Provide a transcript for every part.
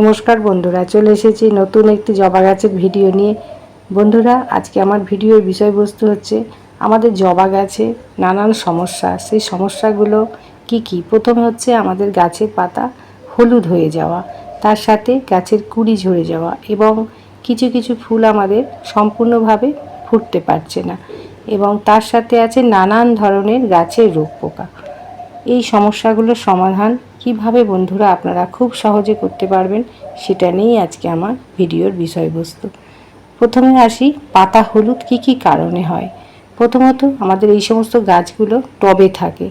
নমস্কার বন্ধুরা, চলে এসেছি নতুন একটি জবা গাছের ভিডিও নিয়ে। বন্ধুরা, আজকে আমার ভিডিওর বিষয়বস্তু হচ্ছে আমাদের জবা গাছে নানান সমস্যা। সেই সমস্যাগুলো কি কি? প্রথমে হচ্ছে আমাদের গাছের পাতা হলুদ হয়ে যাওয়া, তার সাথে গাছের কুড়ি ঝরে যাওয়া এবং কিছু কিছু ফুল আমাদের সম্পূর্ণভাবে ফুটতে পারছে না এবং তার সাথে আছে নানান ধরনের গাছের রোগ পোকা। এই সমস্যাগুলোর সমাধান কীভাবে বন্ধুরা আপনারা খুব সহজে করতে পারবেন সেটা নিয়েই আজকে আমার ভিডিওর বিষয়বস্তু। প্রথমে আসি, পাতা হলুদ কি কি কারণে হয়? প্রথমত আমাদের এই সমস্ত গাছগুলো টবে থাকে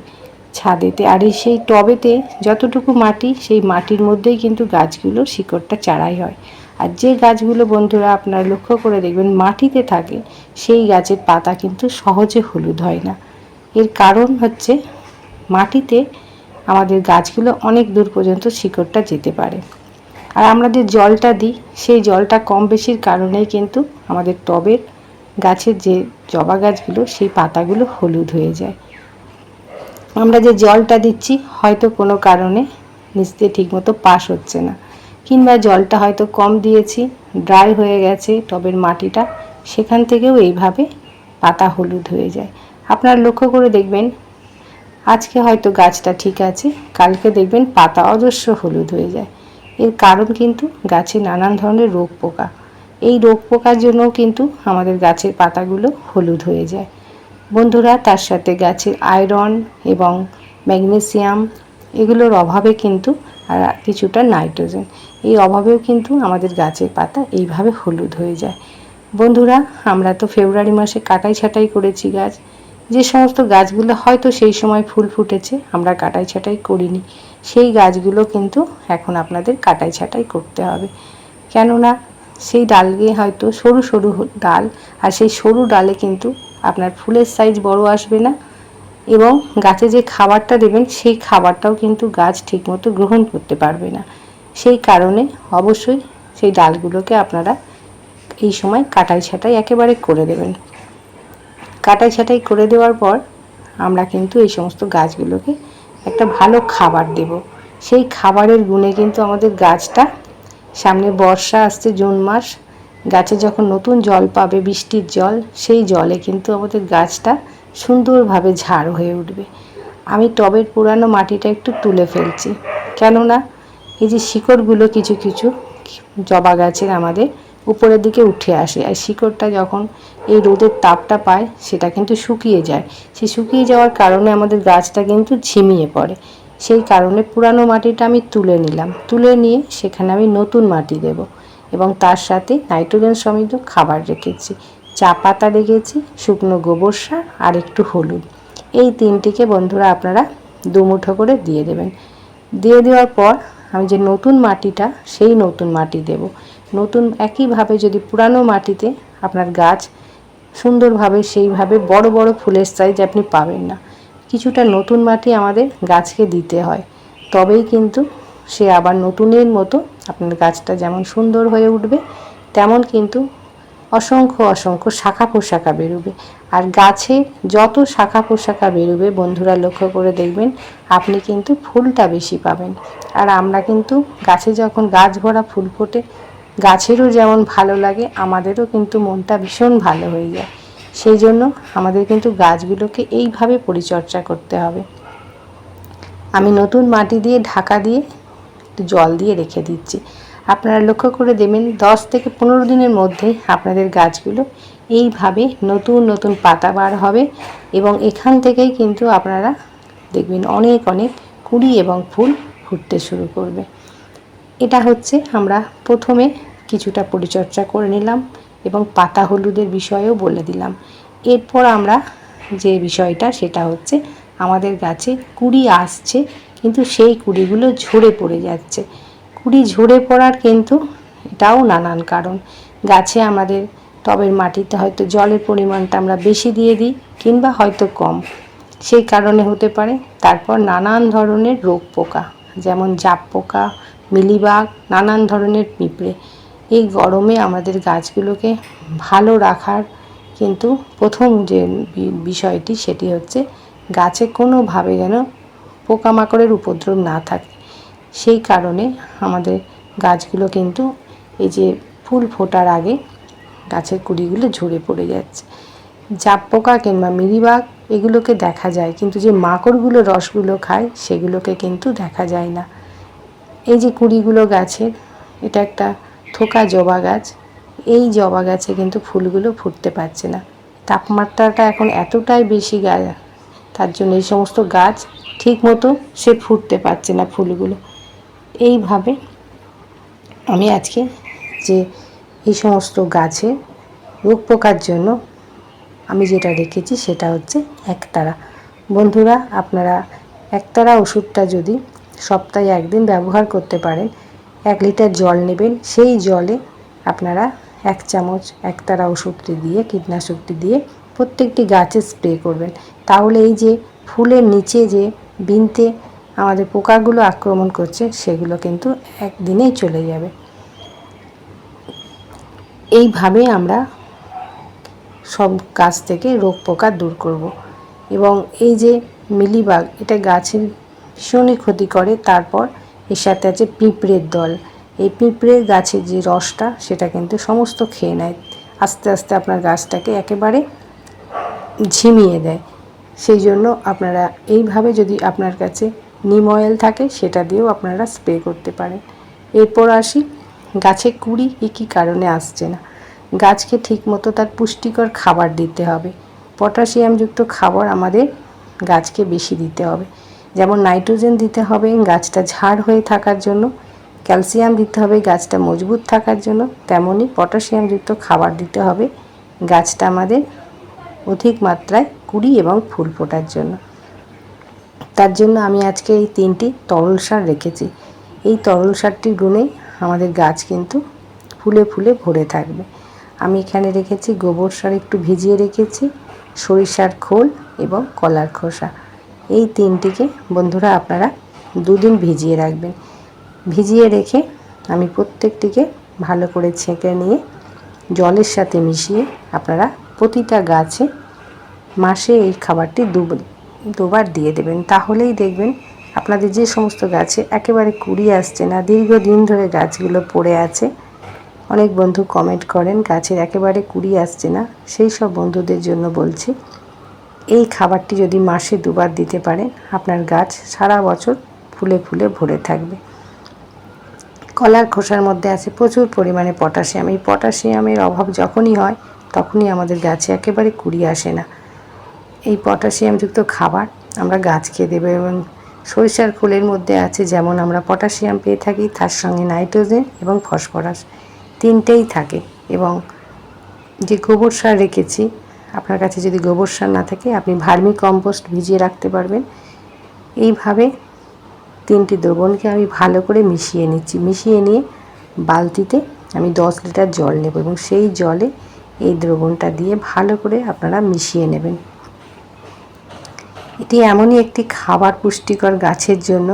ছাদেতে, আর এই সেই টবেতে যতটুকু মাটি, সেই মাটির মধ্যেই কিন্তু গাছগুলো শিকড়টা চারাই হয়। আর যে গাছগুলো বন্ধুরা আপনারা লক্ষ্য করে দেখবেন মাটিতে থাকে, সেই গাছের পাতা কিন্তু সহজে হলুদ হয় না। এর কারণ হচ্ছে মাটিতে আমাদের গাছগুলো অনেক দূর পর্যন্ত শিকড়টা যেতে পারে। আর আমরা যে জলটা দিই, সেই জলটা কম বেশির কারণেই কিন্তু আমাদের টবের গাছের যে জবা গাছগুলো, সেই পাতাগুলো হলুদ হয়ে যায়। আমরা যে জলটা দিচ্ছি, হয়তো কোনো কারণে নিচ দিয়ে ঠিকমতো পাস হচ্ছে না। কিংবা জলটা হয়তো কম দিয়েছি, ড্রাই হয়ে গেছে টবের মাটিটা, সেখান থেকেও এইভাবে পাতা হলুদ হয়ে যায়। আপনারা লক্ষ্য করে দেখবেন আজকে হয়তো গাছটা ঠিক আছে, কালকে দেখবেন পাতা অজস্র হলুদ হয়ে যায়। এর কারণ কিন্তু গাছে নানান ধরনের রোগ পোকা। এই রোগ পোকার জন্যও কিন্তু আমাদের গাছের পাতাগুলো হলুদ হয়ে যায়। বন্ধুরা, তার সাথে গাছের আয়রন এবং ম্যাগনেসিয়াম এগুলোর অভাবে কিন্তু আর কিছুটা নাইট্রোজেন, এই অভাবেও কিন্তু আমাদের গাছের পাতা এইভাবে হলুদ হয়ে যায়। বন্ধুরা, আমরা তো ফেব্রুয়ারি মাসে কাটাই ছাটাই করেছি গাছ। যে সমস্ত গাছগুলো হয়তো সেই সময় ফুল ফুটেছে, আমরা কাটাই ছাটাই করিনি। সেই গাছগুলো কিন্তু এখন আপনাদের কাটাই ছাটাই করতে হবে। কেননা সেই ডালকে হয়তো সরু সরু ডাল, আর সেই সরু ডালে কিন্তু আপনার ফুলের সাইজ বড় আসবে না এবং গাছে যে খাবারটা দেবেন, সেই খাবারটাও কিন্তু গাছ ঠিকমতো গ্রহণ করতে পারবে না। সেই কারণে অবশ্যই সেই ডালগুলোকে আপনারা এই সময় কাটাই ছাটাই একেবারে করে দেবেন। কাটাই ছাটাই করে দেওয়ার পর আমরা কিন্তু এই সমস্ত গাছগুলোকে একটা ভালো খাবার দেব। সেই খাবারের গুণে কিন্তু আমাদের গাছটা সামনে বর্ষা আসছে, জুন মাস, গাছে যখন নতুন জল পাবে, বৃষ্টির জল, সেই জলে কিন্তু আমাদের গাছটা সুন্দরভাবে ঝাড় হয়ে উঠবে। আমি টবের পুরানো মাটিটা একটু তুলে ফেলছি। কেননা এই যে শিকড়গুলো কিছু কিছু জবা গাছের আমাদের উপরের দিকে উঠে আসে। আর শিকড়টা যখন এই রোদের তাপটা পায়, সেটা কিন্তু শুকিয়ে যায়। সে শুকিয়ে যাওয়ার কারণে আমাদের গাছটা কিন্তু ঝিমিয়ে পড়ে। সেই কারণে পুরানো মাটিটা আমি তুলে নিলাম। তুলে নিয়ে সেখানে আমি নতুন মাটি দেব এবং তার সাথে নাইট্রোজেন সমৃদ্ধ খাবার রেখেছি। চা পাতা রেখেছি, শুকনো গোবর সার আর একটু হলুদ। এই তিনটিকে বন্ধুরা আপনারা দুমুঠো করে দিয়ে দেবেন। দিয়ে দেওয়ার পর আমি যে নতুন মাটিটা, সেই নতুন মাটি দেব। নতুন একইভাবে যদি পুরানো মাটিতে আপনার গাছ সুন্দরভাবে, সেইভাবে বড় বড় ফুলের সাইজ আপনি পাবেন না। কিছুটা নতুন মাটি আমাদের গাছকে দিতে হয়। তবেই কিন্তু সে আবার নতুনের মতো আপনার গাছটা যেমন সুন্দর হয়ে উঠবে, তেমন কিন্তু অসংখ্য অসংখ্য শাখা পোশাখা বেরোবে। আর গাছে যত শাখা পোশাখা বেরোবে, বন্ধুরা লক্ষ্য করে দেখবেন, আপনি কিন্তু ফুলটা বেশি পাবেন। আর আমরা কিন্তু গাছে যখন গাছ ভরা ফুল ফোটে, গাছেরও যেমন ভালো লাগে, আমাদেরও কিন্তু মনটা ভীষণ ভালো হয়ে যায়। সেই জন্য আমাদের কিন্তু গাছগুলোকে এইভাবে পরিচর্যা করতে হবে। আমি নতুন মাটি দিয়ে ঢাকা দিয়ে জল দিয়ে রেখে দিচ্ছি। আপনারা লক্ষ্য করে দেবেন, দশ থেকে পনেরো দিনের মধ্যেই আপনাদের গাছগুলো এইভাবে নতুন নতুন পাতা বার হবে এবং এখান থেকেই কিন্তু আপনারা দেখবেন অনেক অনেক কুড়ি এবং ফুল ফুটতে শুরু করবে। এটা হচ্ছে আমরা প্রথমে কিছুটা পরিচর্যা করে নিলাম এবং পাতা হলুদের বিষয়েও বলে দিলাম। এরপর আমরা যে বিষয়টা সেটা হচ্ছে আমাদের গাছে কুড়ি আসছে, কিন্তু সেই কুড়িগুলো ঝরে পড়ে যাচ্ছে। কুড়ি ঝরে পড়ার কিন্তু এটাও নানান কারণ। গাছে আমাদের টবের মাটিতে হয়তো জলের পরিমাণটা আমরা বেশি দিয়ে দিই কিংবা হয়তো কম। সেই কারণে হতে পারে। তারপর নানান ধরনের রোগ পোকা, যেমন জাপ পোকা, মিলিবাগ, নানান ধরনের পিঁপড়ে। এই গরমে আমাদের গাছগুলোকে ভালো রাখার কিন্তু প্রথম যে বিষয়টি সেটি হচ্ছে গাছে কোনোভাবে যেন পোকামাকড়ের উপদ্রব না থাকে। সেই কারণে আমাদের গাছগুলো কিন্তু এই যে ফুল ফোটার আগে গাছের কুড়িগুলো ঝরে পড়ে যাচ্ছে। জাপ পোকা কিংবা মিলিবাগ এগুলোকে দেখা যায়, কিন্তু যে মাকড়গুলো রসগুলো খায় সেগুলোকে কিন্তু দেখা যায় না। এই যে কুড়িগুলো গাছের, এটা একটা থোকা জবা গাছ, এই জবা গাছে কিন্তু ফুলগুলো ফুটতে পারছে না। তাপমাত্রাটা এখন এতটাই বেশি গা, তার জন্য এই সমস্ত গাছ ঠিক মতো সে ফুটতে পারছে না ফুলগুলো। এইভাবে আমি আজকে যে এই সমস্ত গাছে রোগ পোকার জন্য আমি যেটা রেখেছি সেটা হচ্ছে একতারা। বন্ধুরা, আপনারা একতারা ওষুধটা যদি সপ্তাহে একদিন ব্যবহার করতে পারেন, এক লিটার জল নেবেন, সেই জলে আপনারা এক চামচ একতারা ওষুধটি দিয়ে, কীটনাশকটি দিয়ে প্রত্যেকটি গাছে স্প্রে করবেন। তাহলে এই যে ফুলের নিচে যে বিনতে আমাদের পোকাগুলো আক্রমণ করছে, সেগুলো কিন্তু একদিনেই চলে যাবে। এইভাবে আমরা সব গাছ থেকে রোগ পোকা দূর করব। এবং এই যে মিলিবাগ, এটা গাছের ভীষণই ক্ষতি করে। তারপর এর সাথে আছে পিঁপড়ের দল। এই পিঁপড়ের গাছের যে রসটা, সেটা কিন্তু সমস্ত খেয়ে নেয়। আস্তে আস্তে আপনার গাছটাকে একেবারে ঝিমিয়ে দেয়। সেই জন্য আপনারা এইভাবে যদি আপনার কাছে নিম অয়েল থাকে, সেটা দিয়েও আপনারা স্প্রে করতে পারেন। এরপর আসি, গাছে কুড়ি কী কী কারণে আসছে না? গাছকে ঠিকমতো তার পুষ্টিকর খাবার দিতে হবে। পটাশিয়ামযুক্ত খাবার আমাদের গাছকে বেশি দিতে হবে। যেমন নাইট্রোজেন দিতে হবে গাছটা ঝাড় হয়ে থাকার জন্য, ক্যালসিয়াম দিতে হবে গাছটা মজবুত থাকার জন্য তেমনই পটাশিয়ামযুক্ত খাবার দিতে হবে গাছটা আমাদের অধিক মাত্রায় কুড়ি এবং ফুল ফোটার জন্য। তার জন্য আমি আজকে এই তিনটি তরল সার রেখেছি। এই তরল সারটির গুণেই আমাদের গাছ কিন্তু ফুলে ফুলে ভরে থাকবে। আমি এখানে রেখেছি গোবর সার একটু ভিজিয়ে রেখেছি, সরিষার খোল এবং কলার খোসা। এই তিনটিকে বন্ধুরা আপনারা দুদিন ভিজিয়ে রাখবেন। ভিজিয়ে রেখে আমি প্রত্যেকটিকে ভালো করে ছেঁকে নিয়ে জলের সাথে মিশিয়ে আপনারা প্রতিটা গাছে মাসে এই খাবারটি দু দুবার দিয়ে দেবেন, তাহলেই দেখবেন আপনাদের যে সমস্ত গাছে একেবারে কুড়ি আসছে না, দীর্ঘদিন ধরে গাছগুলো পড়ে আছে। অনেক বন্ধু কমেন্ট করেন, গাছের একেবারে কুড়ি আসছে না, সেই সব বন্ধুদের জন্য বলছি, এই খাবারটি যদি মাসে দুবার দিতে পারেন, আপনার গাছ সারা বছর ফুলে ফুলে ভরে থাকবে। কলার খোসার মধ্যে আছে প্রচুর পরিমাণে পটাশিয়াম। এই পটাশিয়ামের অভাব যখনই হয়, তখনই আমাদের গাছে একেবারে কুড়ি আসে না। এই পটাশিয়ামযুক্ত খাবার আমরা গাছকে দেবো এবং সরিষার খোলের মধ্যে আছে যেমন আমরা পটাশিয়াম পেয়ে থাকি, তার সঙ্গে নাইট্রোজেন এবং ফসফরাস তিনটেই থাকে এবং যে গোবর সার রেখেছি, আপনার কাছে যদি গোবর সার না থাকে, আপনি ভার্মি কম্পোস্ট ভিজিয়ে রাখতে পারবেন। এইভাবে তিনটি দ্রবণকে আমি ভালো করে মিশিয়ে নিচ্ছি। মিশিয়ে নিয়ে বালতিতে আমি দশ লিটার জল নেব এবং সেই জলে এই দ্রবণটা দিয়ে ভালো করে আপনারা মিশিয়ে নেবেন। এটি এমনই একটি খাবার পুষ্টিকর গাছের জন্য,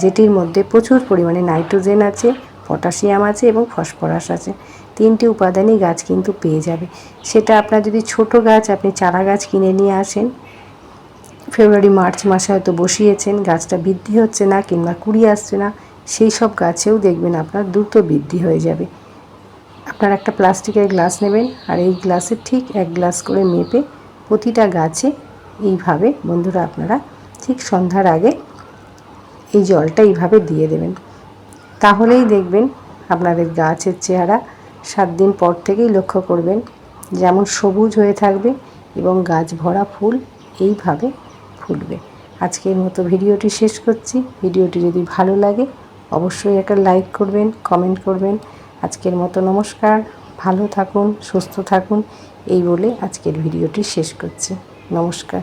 যেটির মধ্যে প্রচুর পরিমাণে নাইট্রোজেন আছে, পটাশিয়াম আছে এবং ফসফরাস আছে। তিনটি উপাদানই গাছ কিন্তু পেয়ে যাবে। সেটা আপনার যদি ছোট গাছ, আপনি চারা গাছ কিনে নিয়ে আসেন, ফেব্রুয়ারি, মার্চ মাসে হয়তো বসিয়েছেন, গাছটা বৃদ্ধি হচ্ছে না কিংবা কুড়ি আসছে না, সেই সব গাছেও দেখবেন আপনার দ্রুত বৃদ্ধি হয়ে যাবে। আপনার একটা প্লাস্টিকের গ্লাস নেবেন, আর এই গ্লাসে ঠিক এক গ্লাস করে মেপে প্রতিটা গাছে এইভাবে, বন্ধুরা আপনারা ঠিক সন্ধ্যার আগে এই জলটা এইভাবে দিয়ে দেবেন। তাহলেই দেখবেন আপনাদের গাছের চেহারা সাত দিন পর থেকেই লক্ষ্য করবেন যেমন সবুজ হয়ে থাকবে এবং গাছ ভরা ফুল এইভাবে ফুটবে আজকের মতো ভিডিওটি শেষ করছি। ভিডিওটি যদি ভালো লাগে, অবশ্যই একটা লাইক করবেন, কমেন্ট করবেন। আজকের মতো নমস্কার। ভালো থাকুন, সুস্থ থাকুন। এই বলে আজকের ভিডিওটি শেষ করছি। নমস্কার